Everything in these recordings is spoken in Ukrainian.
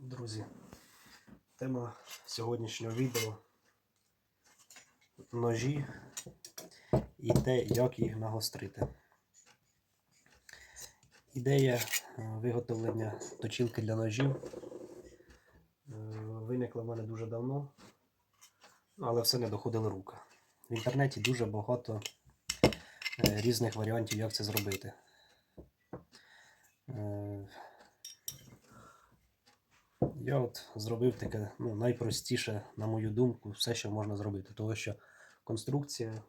Друзі, тема сьогоднішнього відео ножі і те, як їх нагострити. Ідея е, виготовлення точілки для ножів е, виникла в мене дуже давно, але все не доходило руки. В інтернеті дуже багато е, різних варіантів, як це зробити. Я от зробив таке ну, найпростіше, на мою думку, все, що можна зробити. Тому що конструкція,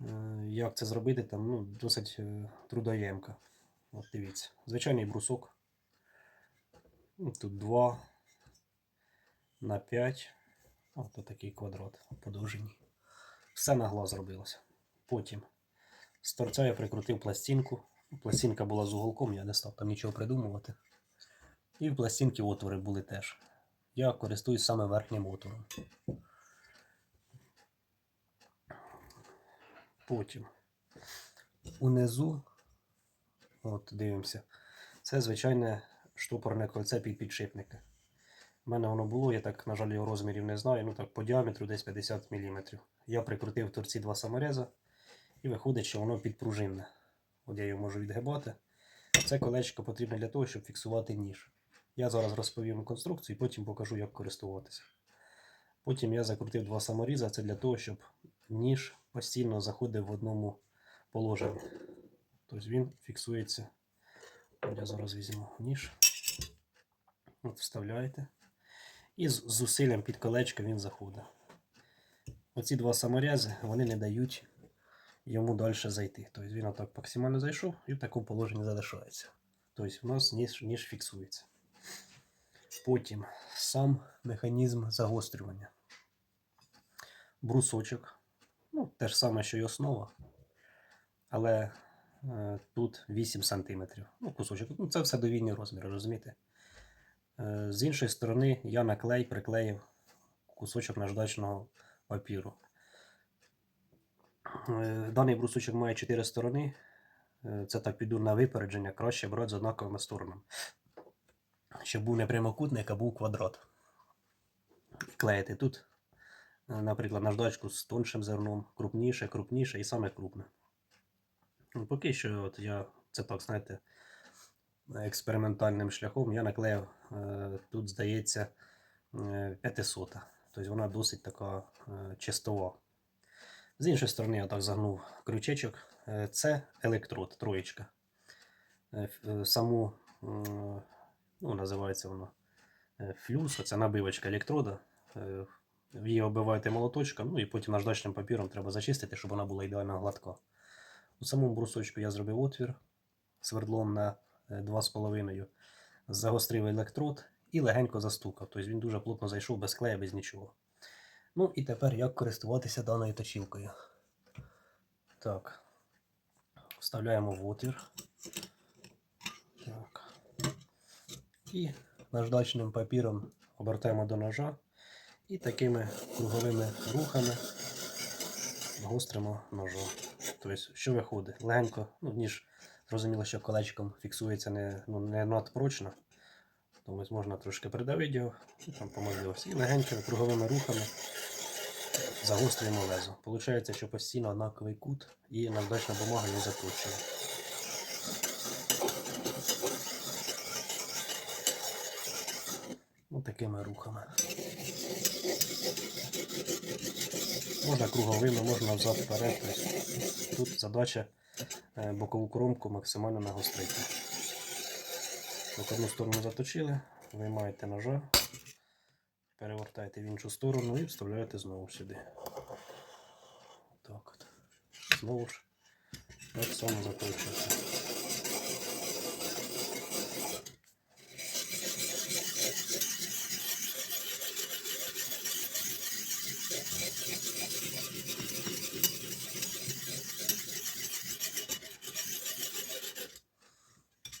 е, як це зробити, там ну, досить е, трудоємка. От дивіться. Звичайний брусок. Ну, Тут 2 на 5. От такий квадрат по довжині. Все на глаз робилося. Потім з торця я прикрутив пластинку. Пластинка була з уголком, я не став там нічого придумувати. І в пластинки отвори були теж. Я користуюсь саме верхнім отвором. Потім унизу, от дивимося, це звичайне штопорне кольце під підшипники. У мене воно було, я так, на жаль, його розмірів не знаю, ну так по діаметру десь 50 мм. Я прикрутив торці два самореза і виходить, що воно підпружинне. От я його можу відгибати. Це колечко потрібне для того, щоб фіксувати ніж. Я зараз розповім конструкцію і потім покажу, як користуватися. Потім я закрутив два саморіза, це для того, щоб ніж постійно заходив в одному положенні. Тобто він фіксується. Я зараз візьму ніж. От вставляєте. І з зусиллям під колечко він заходить. Оці два саморези вони не дають йому далі зайти. Тобто він отак максимально зайшов і в такому положенні залишається. Тобто у нас ніж, ніж фіксується. Потім сам механізм загострювання. Брусочок. Ну, те ж саме, що й основа. Але е, тут 8 см. Ну, кусочок. Ну, це все довільні розміри, розумієте? Е, з іншої сторони, я на клей приклеїв кусочок наждачного папіру. Е, Даний брусочок має 4 сторони. Е, Це так піду на випередження, краще брати з однаковими сторонами. Щоб був не прямокутник, а був квадрат. Вклеїти тут, е, наприклад, наждачку з тоншим зерном, крупніше, крупніше і саме крупне. Ну, Поки що от я це так, знаєте, експериментальним шляхом я наклеїв е, тут, здається, е, 500. Тобто вона досить така е, чистова. З іншої сторони, я так загнув крючечок. Е, Це електрод, троєчка. Е, е, Саму, ну, називається воно е, флюс, це набивочка електрода. Е, її оббиваєте молоточком, ну і потім наждачним папіром треба зачистити, щоб вона була ідеально гладка. У самому брусочку я зробив отвір свердлом на е, 2,5, загострив електрод і легенько застукав. Тобто він дуже плотно зайшов без клея, без нічого. Ну і тепер як користуватися даною точілкою. Так. Вставляємо в отвір. Так. І наждачним папіром обертаємо до ножа і такими круговими рухами гостримо ножом. Тобто, що виходить? Легенько, ну, ніж зрозуміло, що колечком фіксується не, ну, не надпрочно. Тому можна трошки придавити його, і там по. І легенькими круговими рухами загострюємо лезо. Получається, що постійно однаковий кут і наждачна бумага не заточує. Такими рухами. Можна круговими, можна взад вперед. Тут задача е, бокову кромку максимально нагострити. Так, одну сторону заточили, виймаєте ножа, перевертаєте в іншу сторону і вставляєте знову сюди. Так от. Знову ж так само заточуєте.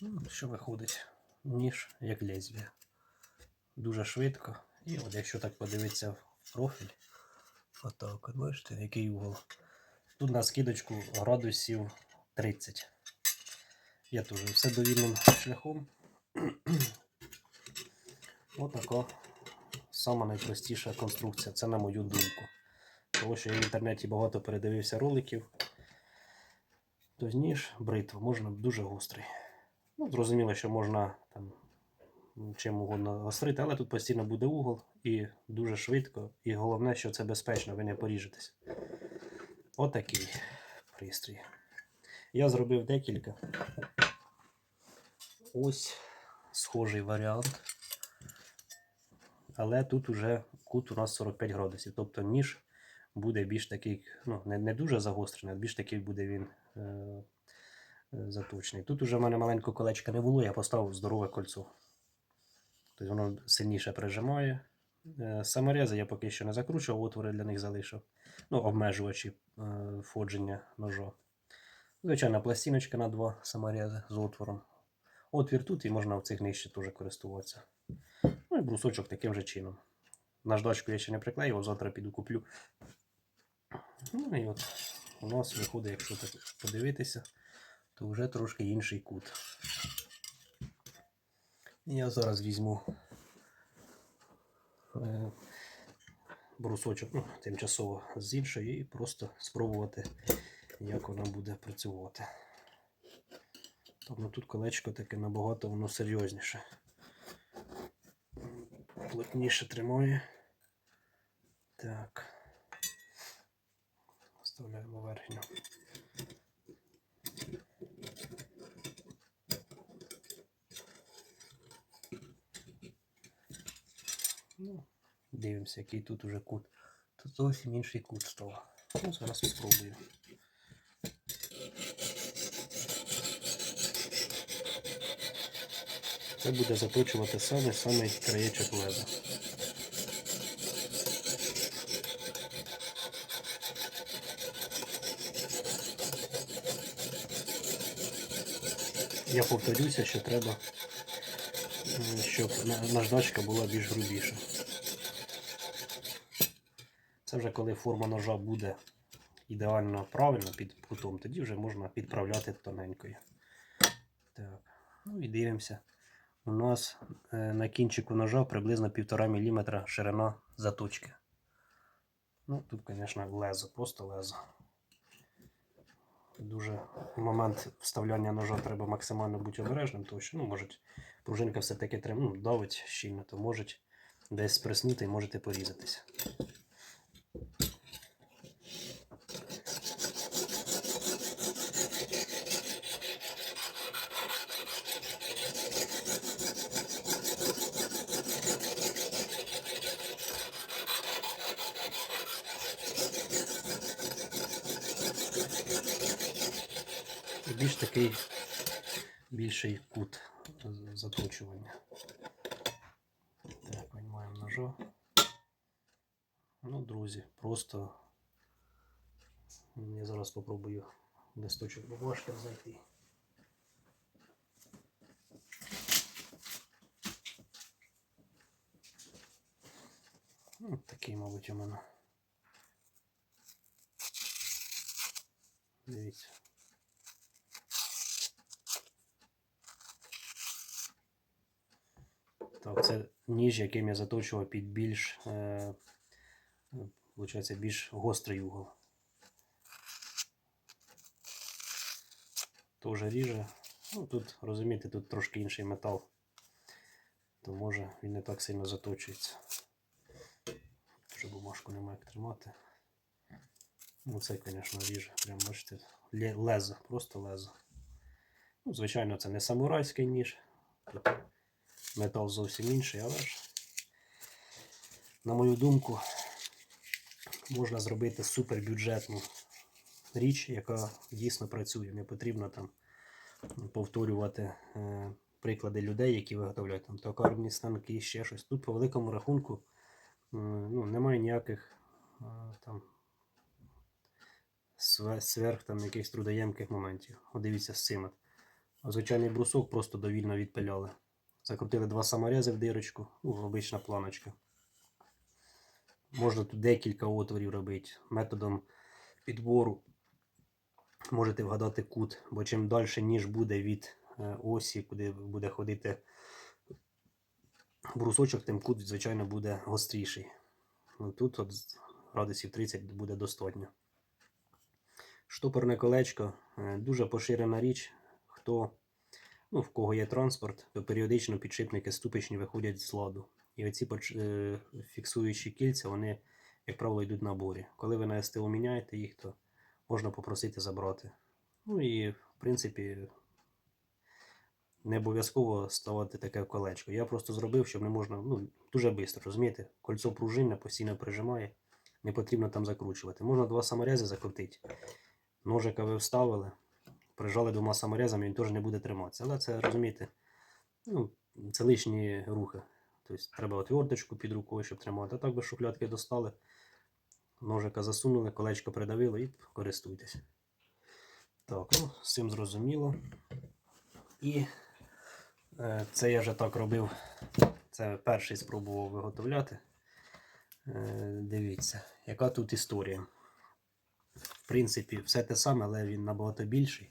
Ну, Що виходить? Ніж як лезвія. Дуже швидко. І от якщо так подивитися в профіль, отак, от бачите, який угол. Тут на скидочку градусів 30. Я теж все довільним шляхом. Отака сама найпростіша конструкція. Це на мою думку. Тому що я в інтернеті багато передивився роликів. То ніж, бритва, можна дуже гострий. Ну, зрозуміло, що можна там чим угодно гострити, але тут постійно буде угол і дуже швидко. І головне, що це безпечно, ви не поріжетесь. Отакий пристрій. Я зробив декілька. Ось схожий варіант. Але тут уже кут у нас 45 градусів. Тобто ніж буде більш такий, ну, не, не дуже загострений, а більш такий буде він е, е, заточений. Тут уже в мене маленького колечка не було, я поставив здорове кольцо. Тобто воно сильніше прижимає. Е, Саморези я поки що не закручував, отвори для них залишив. Ну, обмежувачі е, входження ножа. Звичайна пластиночка на два саморези з отвором. Отвір тут і можна в цих нижче теж користуватися. Ну і брусочок таким же чином. Наждачку я ще не приклеював, завтра піду куплю. Ну і от у нас виходить, якщо так подивитися, то вже трошки інший кут. Я зараз візьму е, брусочок ну, тимчасово з іншої і просто спробувати, як вона буде працювати. Тобто тут колечко таке набагато воно серйозніше. Плотніше тримає. Так. Вставляємо верхню. Дивимося, який тут уже кут. Тут зовсім інший кут став. Ну, зараз спробую. Це буде заточувати саме самий краєчок леза. Я повторюся, що треба, щоб наждачка була більш грубіша. Це вже коли форма ножа буде ідеально правильно під кутом, тоді вже можна підправляти тоненькою. Так, ну і дивимося. У нас е, на кінчику ножа приблизно 1,5 мм ширина заточки. Ну, тут, звісно, лезо, просто лезо. Дуже в момент вставляння ножа треба максимально бути обережним, тому що ну, можуть, пружинка все-таки ну, давить щільно, то можуть десь сприснути і можете порізатися. Такий більший кут заточування. Так, виймаємо ножа. Ну, друзі, просто я зараз спробую листочок бумажки знайти. Ну, такий, мабуть, у мене. Дивіться. Так, це ніж, яким я заточував під більш, е, виходить, більш гострий угол. Тоже ріже. Ну, тут, розумієте, тут трошки інший метал. То може він не так сильно заточується. Вже бумажку немає як тримати. Ну, це, звісно, ріже. Прям бачите, лезо, просто лезо. Ну, звичайно, це не самурайський ніж. Метал зовсім інший, але ж, на мою думку, можна зробити супербюджетну річ, яка дійсно працює. Не потрібно там повторювати е, приклади людей, які виготовляють там токарні станки, ще щось. Тут по великому рахунку е, ну, немає ніяких е, там сверх там якихось трудоємких моментів. От дивіться з цим. Звичайний брусок просто довільно відпиляли. Закрутили два саморези в дирочку, ну, обична планочка. Можна тут декілька отворів робити. Методом підбору можете вгадати кут, бо чим далі ніж буде від е, осі, куди буде ходити брусочок, тим кут, звичайно, буде гостріший. Ну, тут от градусів 30 буде достатньо. Штопорне колечко е, дуже поширена річ. Хто, ну, в кого є транспорт, то періодично підшипники ступичні виходять з ладу. І оці е, фіксуючі кільця, вони, як правило, йдуть на борі. Коли ви на СТО міняєте їх, то можна попросити забрати. Ну і, в принципі, не обов'язково ставати таке колечко. Я просто зробив, щоб не можна, ну, дуже швидко, розумієте? Кольцо пружинне постійно прижимає, не потрібно там закручувати. Можна два саморези закрутити. Ножика ви вставили, прижали двома саморезами, він теж не буде триматися. Але це, розумієте, ну, це лишні рухи. Тобто треба отверточку під рукою, щоб тримати. А так би шухлядки достали, ножика засунули, колечко придавили і користуйтесь. Так, ну, з цим зрозуміло. І е, це я вже так робив. Це перший спробував виготовляти. Е, дивіться, яка тут історія. В принципі, все те саме, але він набагато більший.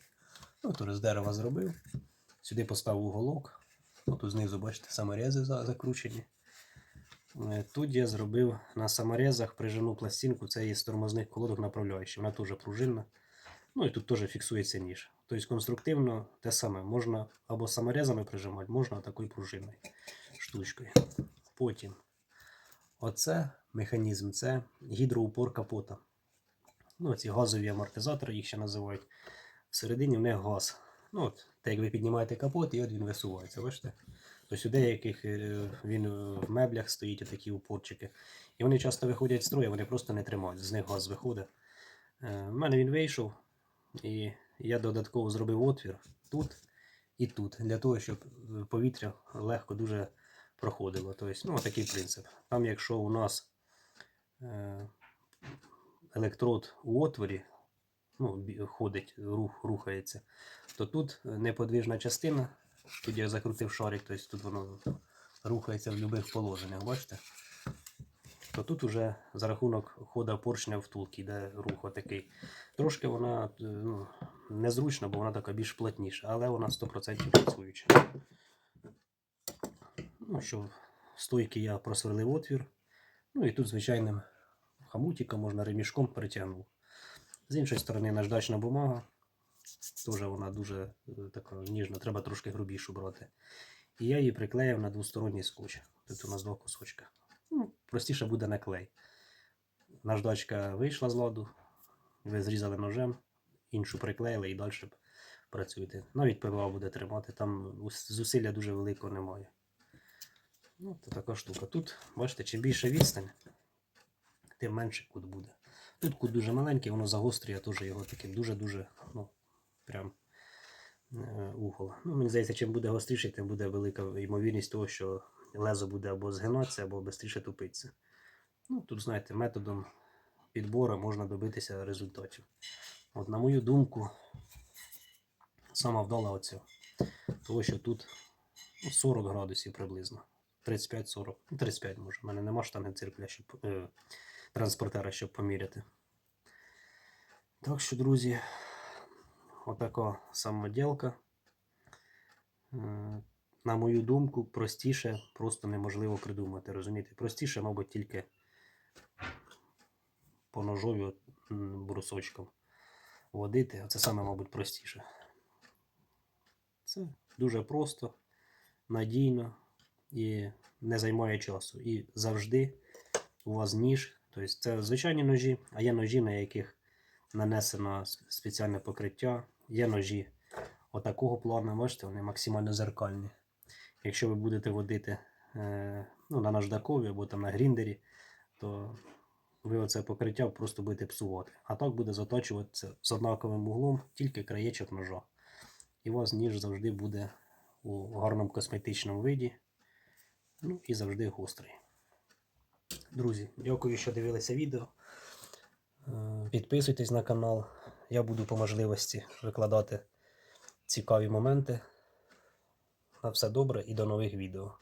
Ну, то з дерева зробив. Сюди поставив уголок. Тут знизу, бачите, саморези закручені. Е, Тут я зробив на саморезах прижимну пластинку, це є з тормозних колодок направляючий. Вона теж пружинна. Ну і тут теж фіксується ніж. Тобто конструктивно те саме. Можна або саморезами прижимати, можна такою пружинною штучкою. Потім оце механізм, це гідроупор капота. Ну, ці газові амортизатори, їх ще називають. Всередині в них газ. Ну, от, те, як ви піднімаєте капот, і от він висувається. Бачите? Тобто у деяких е, він в меблях стоїть такі упорчики. І вони часто виходять з строю, вони просто не тримають. З них газ виходить. Е, В мене він вийшов, і я додатково зробив отвір тут і тут, для того, щоб е, повітря легко дуже проходило. Тобто, ну, такий принцип. Там, якщо у нас е, електрод у отворі ну, ходить, рух, рухається, то тут неподвижна частина, тут я закрутив шарик, тобто тут воно рухається в будь-яких положеннях, бачите? То тут уже за рахунок хода поршня втулки йде рух отакий. Трошки вона е, ну, незручна, бо вона така більш плотніша, але вона 100% працююча. Ну що, стойки я просверлив отвір. Ну і тут звичайним хамутиком можна ремішком перетягнув. З іншої сторони наждачна бумага. Теж вона дуже е, така ніжна, треба трошки грубішу брати. І я її приклеїв на двосторонній скотч. Тут у нас два кусочка. Ну, простіше буде на клей. Наждачка вийшла з ладу, ви зрізали ножем, іншу приклеїли і далі працюєте. Навіть ПВА буде тримати, там зусилля дуже великого немає. Ну, то така штука. Тут, бачите, чим більше відстань, тим менше кут буде. Тут дуже маленький, воно загострює теж його таким дуже-дуже, ну, прям е, угол. Ну, мені здається, чим буде гостріший, тим буде велика ймовірність того, що лезо буде або згинатися, або швидше тупитися. Ну, тут, знаєте, методом підбору можна добитися результатів. От, на мою думку, сама вдала оця. Тому що тут ну, 40 градусів приблизно. 35-40. Ну, 35 може. У мене нема штанги циркля, щоб, е, транспортера, щоб поміряти. Так що, друзі, отака самоділка. Е, На мою думку, простіше просто неможливо придумати. Розумієте? Простіше, мабуть, тільки по ножові брусочком водити. Це саме, мабуть, простіше. Це дуже просто, надійно і не займає часу. І завжди у вас ніж. Тобто це звичайні ножі, а є ножі, на яких нанесено спеціальне покриття. Є ножі отакого плану, бачите, вони максимально зеркальні. Якщо ви будете водити е, ну, на наждакові або там на гріндері, то ви оце покриття просто будете псувати. А так буде заточуватися з однаковим углом тільки краєчок ножа. І у вас ніж завжди буде у гарному косметичному виді. Ну і завжди гострий. Друзі, дякую, що дивилися відео. Е, Підписуйтесь на канал. Я буду по можливості викладати цікаві моменти. На все добре і до нових відео.